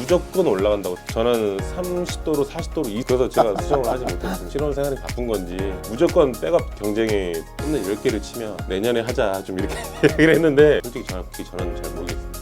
무조건 올라간다고 저는 30도로 40도로 이 그래서 제가 수정을 하지 못했습니다 신혼생활이 바쁜 건지 무조건 백업 경쟁에 홈런 10개를 치면 내년에 하자 좀 이렇게 얘기를 했는데 솔직히 저는, 저는 잘 모르겠습니다.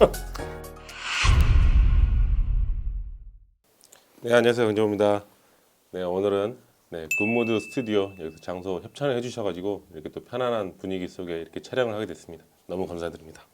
네 안녕하세요. 강정호입니다. 네 오늘은 네 굿모드 스튜디오 여기서 장소 협찬을 해주셔가지고 이렇게 또 편안한 분위기 속에 이렇게 촬영을 하게 됐습니다. 너무 감사드립니다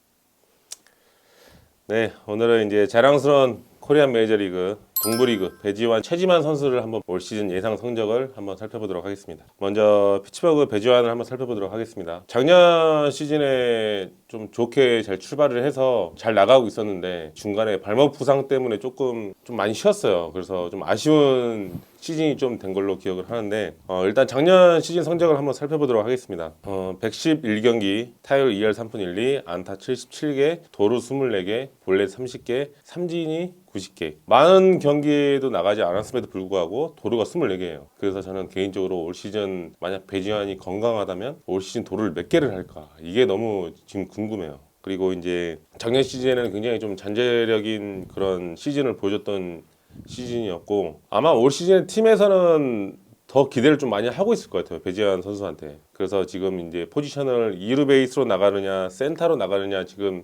네 오늘은 이제 자랑스러운 코리안 메이저리그 동부리그 배지환 최지만 선수를 한번 올 시즌 예상 성적을 한번 살펴보도록 하겠습니다. 먼저 피츠버그 배지환을 한번 살펴보도록 하겠습니다. 작년 시즌에 좀 좋게 잘 출발을 해서 잘 나가고 있었는데 중간에 발목 부상 때문에 조금 좀 많이 쉬었어요. 그래서 좀 아쉬운 시즌이 좀 된 걸로 기억을 하는데 어, 일단 작년 시즌 성적을 한번 살펴보도록 하겠습니다. 어, 111경기, 타율 2할 3푼 1리, 안타 77개, 도루 24개, 볼넷 30개, 삼진이 90개. 많은 경기에도 나가지 않았음에도 불구하고 도루가 24개예요. 그래서 저는 개인적으로 올 시즌 만약 배지환이 건강하다면 올 시즌 도루를 몇 개를 할까? 이게 너무 지금 궁금해요. 그리고 이제 작년 시즌에는 굉장히 좀 잔재력인 그런 시즌을 보여줬던 시즌이었고 아마 올 시즌 팀에서는 더 기대를 좀 많이 하고 있을 것 같아요 배지환 선수한테. 그래서 지금 이제 포지션을 2루 베이스로 나가느냐 센터로 나가느냐 지금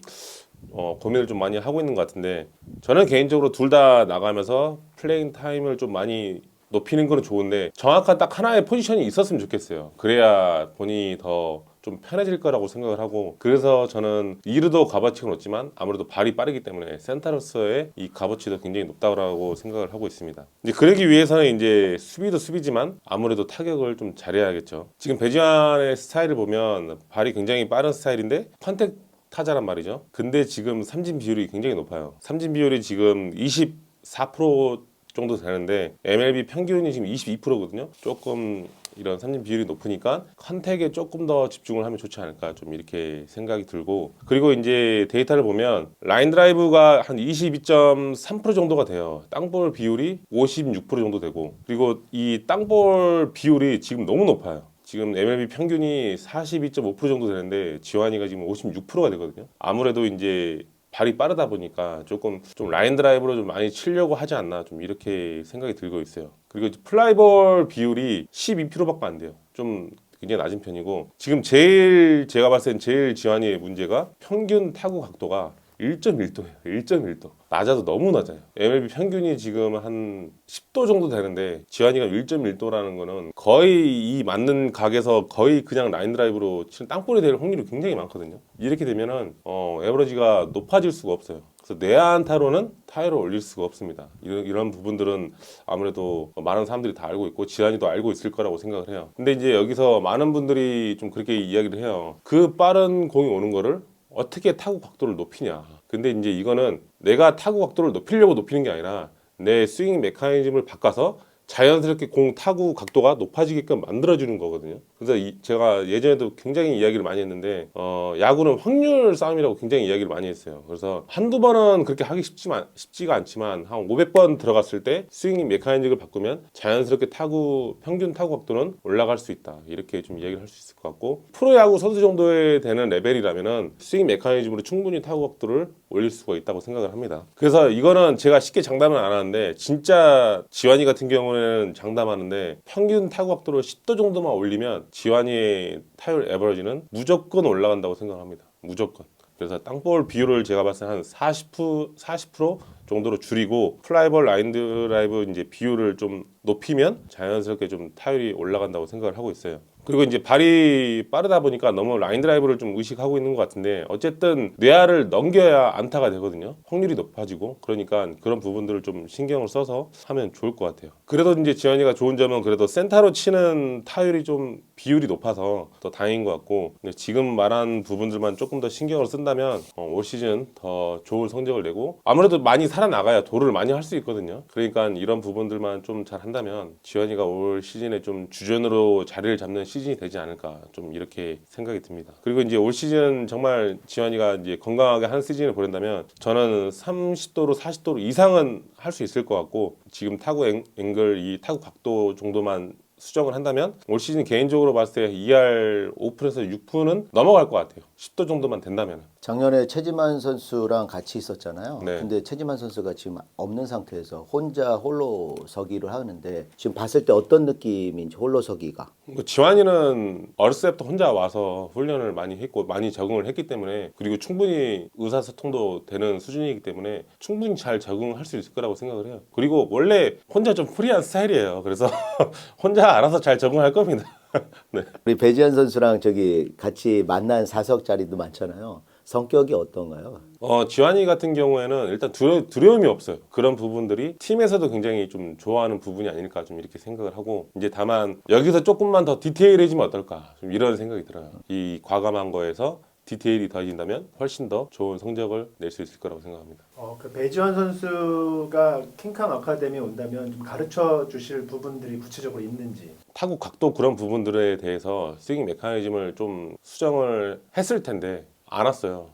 어, 고민을 좀 많이 하고 있는 것 같은데 저는 개인적으로 둘 다 나가면서 플레잉 타임을 좀 많이 높이는 거는 좋은데 정확한 딱 하나의 포지션이 있었으면 좋겠어요. 그래야 본인이 더 좀 편해질 거라고 생각을 하고 그래서 저는 2루도 값어치가 높지만 아무래도 발이 빠르기 때문에 센터로서의 이 값어치도 굉장히 높다고 생각을 하고 있습니다. 이제 그러기 위해서는 이제 수비도 수비지만 아무래도 타격을 좀 잘해야겠죠. 지금 배지환의 스타일을 보면 발이 굉장히 빠른 스타일인데 컨택 타자란 말이죠. 근데 지금 삼진 비율이 굉장히 높아요. 삼진 비율이 지금 24% 정도 되는데 MLB 평균이 지금 22%거든요. 조금 이런 삼진 비율이 높으니까 컨택에 조금 더 집중을 하면 좋지 않을까 좀 이렇게 생각이 들고 그리고 이제 데이터를 보면 라인 드라이브가 한 22.3% 정도가 돼요. 땅볼 비율이 56% 정도 되고 그리고 이 땅볼 비율이 지금 너무 높아요. 지금 MLB 평균이 42.5% 정도 되는데 지환이가 지금 56%가 되거든요. 아무래도 이제 발이 빠르다 보니까 조금 좀 라인 드라이브로 좀 많이 치려고 하지 않나 좀 이렇게 생각이 들고 있어요. 그리고 플라이볼 비율이 12%밖에 안 돼요. 좀 굉장히 낮은 편이고 지금 제일 제가 봤을 땐 제일 지환이의 문제가 평균 타구 각도가 1.1도예요. 1.1도. 낮아도 너무 낮아요. MLB 평균이 지금 한 10도 정도 되는데 지환이가 1.1도라는 거는 거의 이 맞는 각에서 거의 그냥 라인 드라이브로 치는 땅볼이 될 확률이 굉장히 많거든요. 이렇게 되면은 어, 에버러지가 높아질 수가 없어요. 그래서 내안타로는 타율을 올릴 수가 없습니다. 이런, 이런 부분들은 아무래도 많은 사람들이 다 알고 있고 지한이도 알고 있을 거라고 생각을 해요. 근데 이제 여기서 많은 분들이 좀 그렇게 이야기를 해요. 그 빠른 공이 오는 거를 어떻게 타구 각도를 높이냐. 근데 이제 이거는 내가 타구 각도를 높이려고 높이는 게 아니라 내 스윙 메커니즘을 바꿔서 자연스럽게 공 타구 각도가 높아지게끔 만들어주는 거거든요. 그래서 이- 제가 예전에도 굉장히 이야기를 많이 했는데 어, 야구는 확률 싸움이라고 굉장히 이야기를 많이 했어요. 그래서 한두 번은 그렇게 하기 쉽지만, 쉽지가 않지만 한 500번 들어갔을 때 스윙 메커니즘을 바꾸면 자연스럽게 타구 평균 타구 각도는 올라갈 수 있다. 이렇게 좀 이야기를 할 수 있을 것 같고 프로야구 선수 정도에 되는 레벨이라면은 스윙 메커니즘으로 충분히 타구 각도를 올릴 수가 있다고 생각을 합니다. 그래서 이거는 제가 쉽게 장담은 안 하는데 진짜 지환이 같은 경우에는 장담하는데 평균 타구 각도를 10도 정도만 올리면 지환이의 타율 에버러지는 무조건 올라간다고 생각합니다. 무조건. 그래서 땅볼 비율을 제가 봤을 때 한 40%, 40% 정도로 줄이고 플라이볼 라인 드라이브 이제 비율을 좀 높이면 자연스럽게 좀 타율이 올라간다고 생각을 하고 있어요. 그리고 이제 발이 빠르다 보니까 너무 라인 드라이브를 좀 의식하고 있는 것 같은데 어쨌든 뇌알을 넘겨야 안타가 되거든요. 확률이 높아지고 그러니까 그런 부분들을 좀 신경을 써서 하면 좋을 것 같아요. 그래도 이제 지현이가 좋은 점은 그래도 센터로 치는 타율이 좀 비율이 높아서 더 다행인 것 같고 지금 말한 부분들만 조금 더 신경을 쓴다면 어, 올 시즌 더 좋은 성적을 내고 아무래도 많이 살아나가야 도를 많이 할 수 있거든요. 그러니까 이런 부분들만 좀 잘 한다면 지현이가 올 시즌에 좀 주전으로 자리를 잡는 시즌이 되지 않을까 좀 이렇게 생각이 듭니다. 그리고 이제 올 시즌 정말 지현이가 이제 건강하게 한 시즌을 보낸다면 저는 30도로 40도로 이상은 할 수 있을 것 같고 지금 타구 앵- 앵글 이 타구 각도 정도만 수정을 한다면 올 시즌 개인적으로 봤을 때 2할 5푼에서 6푼은 넘어갈 것 같아요. 10도 정도만 된다면. 작년에 최지만 선수랑 같이 있었잖아요. 네. 근데 최지만 선수가 지금 없는 상태에서 혼자 홀로 서기를 하는데 지금 봤을 때 어떤 느낌인지 홀로 서기가. 뭐 지환이는 어렸을 때부터 혼자 와서 훈련을 많이 했고 많이 적응을 했기 때문에 그리고 충분히 의사소통도 되는 수준이기 때문에 충분히 잘 적응할 수 있을 거라고 생각을 해요. 그리고 원래 혼자 좀 프리한 스타일이에요. 그래서 혼자 알아서 잘 적응할 겁니다. 네. 우리 배지현 선수랑 저기 같이 만난 사석 자리도 많잖아요. 성격이 어떤가요? 어, 지환이 같은 경우에는 일단 두려, 두려움이 없어요. 그런 부분들이 팀에서도 굉장히 좀 좋아하는 부분이 아닐까 좀 이렇게 생각을 하고 이제 다만 여기서 조금만 더 디테일해지면 어떨까 좀 이런 생각이 들어요. 이 과감한 거에서 디테일이 더해진다면 훨씬 더 좋은 성적을 낼 수 있을 거라고 생각합니다. 어, 그 배지원 선수가 킹캉 아카데미에 온다면 좀 가르쳐 주실 부분들이 구체적으로 있는지. 타구 각도 그런 부분들에 대해서 스윙 메커니즘을 좀 수정을 했을 텐데 안 왔어요.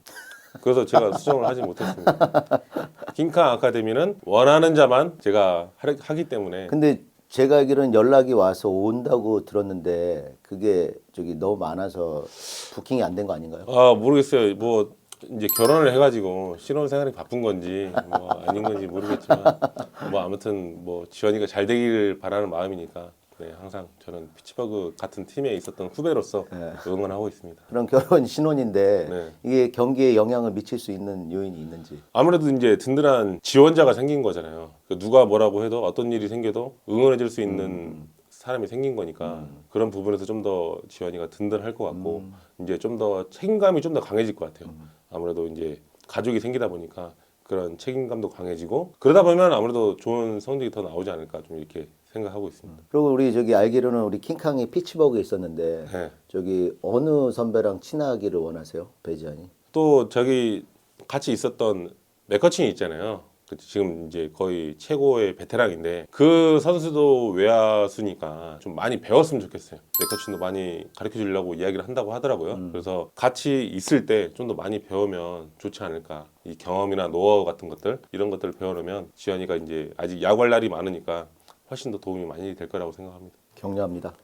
그래서 제가 수정을 하지 못했습니다. 킹카 아카데미는 원하는 자만 제가 하- 하기 때문에 근데 제가 알기로는 연락이 와서 온다고 들었는데 그게 저기 너무 많아서 부킹이 안 된 거 아닌가요? 아 모르겠어요. 뭐 이제 결혼을 해가지고 신혼 생활이 바쁜 건지 뭐 아닌 건지 모르겠지만 뭐 아무튼 뭐 지원이가 잘 되기를 바라는 마음이니까 네, 항상 저는 피츠버그 같은 팀에 있었던 후배로서 네. 응원하고 있습니다. 그런 결혼 신혼인데 네. 이게 경기에 영향을 미칠 수 있는 요인이 있는지. 아무래도 이제 든든한 지원자가 생긴 거잖아요. 그 누가 뭐라고 해도 어떤 일이 생겨도 응원해줄 수 있는 사람이 생긴 거니까 그런 부분에서 좀 더 지원이가 든든할 것 같고 이제 좀 더 책임감이 좀 더 강해질 것 같아요. 아무래도 이제 가족이 생기다 보니까 그런 책임감도 강해지고 그러다 보면 아무래도 좋은 성적이 더 나오지 않을까 좀 이렇게 생각하고 있습니다. 그리고 우리 저기 알기로는 우리 킹캉이 피치버그에 있었는데 네. 저기 어느 선배랑 친하기를 원하세요? 배지현이? 또 저기 같이 있었던 맥커칭이 있잖아요. 그 지금 이제 거의 최고의 베테랑인데 그 선수도 외야수니까 좀 많이 배웠으면 좋겠어요. 맥커칭도 많이 가르쳐 주려고 이야기를 한다고 하더라고요. 그래서 같이 있을 때 좀 더 많이 배우면 좋지 않을까. 이 경험이나 노하우 같은 것들 이런 것들을 배워놓으면 지현이가 이제 아직 야구할 날이 많으니까 훨씬 더 도움이 많이 될 거라고 생각합니다. 격려합니다.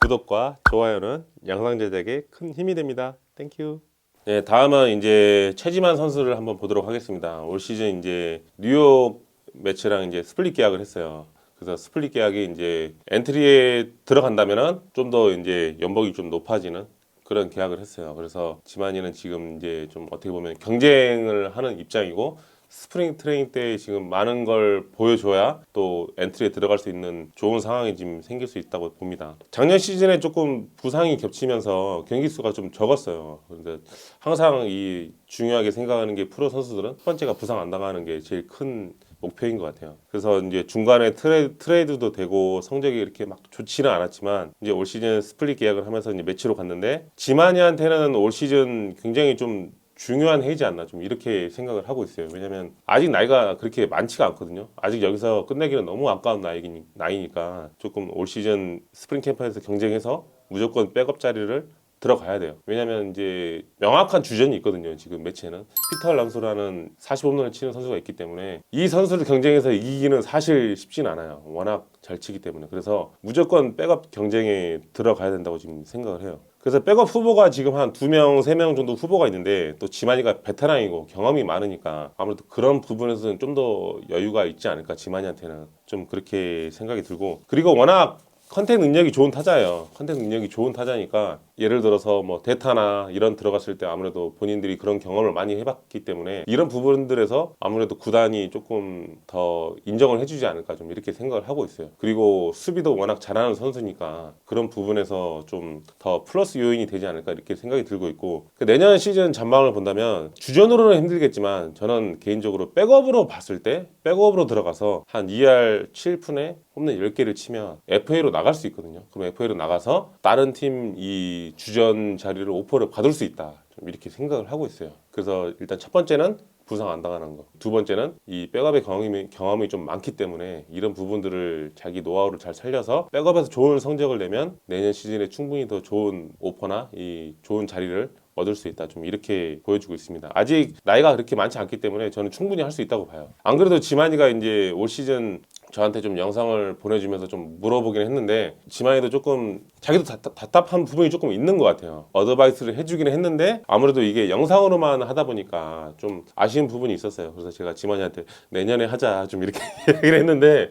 구독과 좋아요는 영상 제작에 큰 힘이 됩니다. 땡큐. 네, 다음은 이제 최지만 선수를 한번 보도록 하겠습니다. 올 시즌 이제 뉴욕 매치랑 이제 스플릿 계약을 했어요. 그래서 스플릿 계약이 이제 엔트리에 들어간다면은 좀 더 이제 연봉이 좀 높아지는 그런 계약을 했어요. 그래서 지만이는 지금 이제 좀 어떻게 보면 경쟁을 하는 입장이고 스프링 트레이닝 때 지금 많은 걸 보여줘야 또 엔트리에 들어갈 수 있는 좋은 상황이 지금 생길 수 있다고 봅니다. 작년 시즌에 조금 부상이 겹치면서 경기 수가 좀 적었어요. 그런데 항상 이 중요하게 생각하는 게 프로 선수들은 첫 번째가 부상 안 당하는 게 제일 큰 목표인 것 같아요. 그래서 이제 중간에 트레, 트레이드도 되고 성적이 이렇게 막 좋지는 않았지만 이제 올 시즌 스플릿 계약을 하면서 이제 매치로 갔는데 지마니한테는 올 시즌 굉장히 좀 중요한 해이지 않나 좀 이렇게 생각을 하고 있어요. 왜냐면 아직 나이가 그렇게 많지가 않거든요. 아직 여기서 끝내기는 너무 아까운 나이니, 나이니까 조금 올 시즌 스프링 캠프에서 경쟁해서 무조건 백업 자리를 들어가야 돼요. 왜냐면 이제 명확한 주전이 있거든요. 지금 매치에는 피터 알랑소라는 40홈런을 치는 선수가 있기 때문에 이 선수를 경쟁해서 이기기는 사실 쉽진 않아요. 워낙 잘 치기 때문에 그래서 무조건 백업 경쟁에 들어가야 된다고 지금 생각을 해요. 그래서 백업 후보가 지금 한 두 명, 세 명 정도 후보가 있는데 또 지만이가 베테랑이고 경험이 많으니까 아무래도 그런 부분에서는 좀 더 여유가 있지 않을까 지만이한테는 좀 그렇게 생각이 들고 그리고 워낙 컨택 능력이 좋은 타자예요. 컨택 능력이 좋은 타자니까 예를 들어서 뭐 대타나 이런 들어갔을 때 아무래도 본인들이 그런 경험을 많이 해봤기 때문에 이런 부분들에서 아무래도 구단이 조금 더 인정을 해주지 않을까 좀 이렇게 생각을 하고 있어요. 그리고 수비도 워낙 잘하는 선수니까 그런 부분에서 좀 더 플러스 요인이 되지 않을까 이렇게 생각이 들고 있고 그 내년 시즌 전망을 본다면 주전으로는 힘들겠지만 저는 개인적으로 백업으로 봤을 때 백업으로 들어가서 한 2할 7푼에 홈런 10개를 치면 FA로 나갈 수 있거든요. 그럼 FA로 나가서 다른 팀 이 주전 자리를 오퍼를 받을 수 있다. 좀 이렇게 생각을 하고 있어요. 그래서 일단 첫 번째는 부상 안 당하는 거. 두 번째는 이 백업의 경험이, 경험이 좀 많기 때문에 이런 부분들을 자기 노하우를 잘 살려서 백업에서 좋은 성적을 내면 내년 시즌에 충분히 더 좋은 오퍼나 이 좋은 자리를 얻을 수 있다. 좀 이렇게 보여주고 있습니다. 아직 나이가 그렇게 많지 않기 때문에 저는 충분히 할 수 있다고 봐요. 안 그래도 지만이가 이제 올 시즌 저한테 좀 영상을 보내주면서 좀 물어보긴 했는데 지만이도 조금 자기도 답- 답답한 부분이 조금 있는 것 같아요. 어드바이스를 해주기는 했는데 아무래도 이게 영상으로만 하다 보니까 좀 아쉬운 부분이 있었어요. 그래서 제가 지만이한테 내년에 하자 좀 이렇게 얘기를 했는데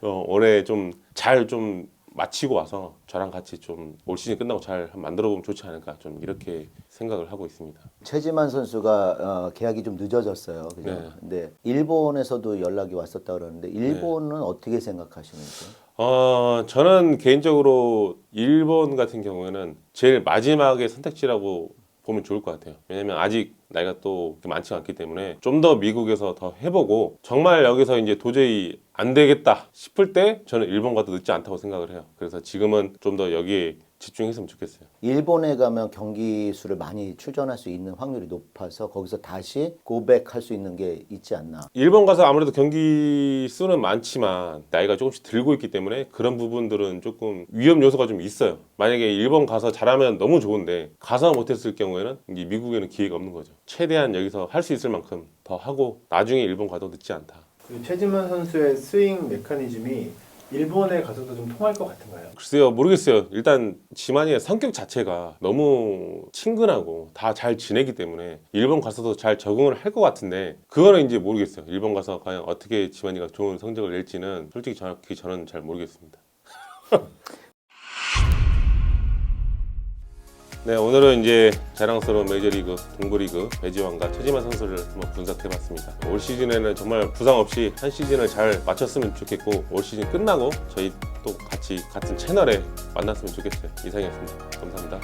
어, 올해 좀 잘좀 마치고 와서 저랑 같이 좀 올 시즌 끝나고 잘 만들어 보면 좋지 않을까 좀 이렇게 생각을 하고 있습니다. 최지만 선수가 어, 계약이 좀 늦어졌어요. 그죠? 네. 근데 일본에서도 연락이 왔었다 그러는데 일본은 어떻게 생각하시는지? 어, 저는 개인적으로 일본 같은 경우에는 제일 마지막의 선택지라고 보면 좋을 것 같아요. 왜냐면 아직 나이가 또 많지 않기 때문에 좀 더 미국에서 더 해보고 정말 여기서 이제 도저히 안 되겠다 싶을 때 저는 일본 가도 늦지 않다고 생각을 해요. 그래서 지금은 좀 더 여기에 집중했으면 좋겠어요. 일본에 가면 경기 수를 많이 출전할 수 있는 확률이 높아서 거기서 다시 고백할 수 있는 게 있지 않나. 일본 가서 아무래도 경기 수는 많지만 나이가 조금씩 들고 있기 때문에 그런 부분들은 조금 위험 요소가 좀 있어요. 만약에 일본 가서 잘하면 너무 좋은데 가서 못했을 경우에는 이게 미국에는 기회가 없는 거죠. 최대한 여기서 할 수 있을 만큼 더 하고 나중에 일본 가도 늦지 않다. 그 최지만 선수의 스윙 메커니즘이 일본에 가서도 좀 통할 것 같은가요? 글쎄요 모르겠어요. 일단 지만이의 성격 자체가 너무 친근하고 다 잘 지내기 때문에 일본 가서도 잘 적응을 할 것 같은데 그거는 이제 모르겠어요. 일본 가서 과연 어떻게 지만이가 좋은 성적을 낼지는 솔직히 정확히 저는 잘 모르겠습니다. 네 오늘은 이제 자랑스러운 메이저리그 동부리그 배지환과 최지만 선수를 한번 분석해봤습니다. 올 시즌에는 정말 부상 없이 한 시즌을 잘 마쳤으면 좋겠고 올 시즌 끝나고 저희 또 같이 같은 채널에 만났으면 좋겠어요. 이상이었습니다. 감사합니다.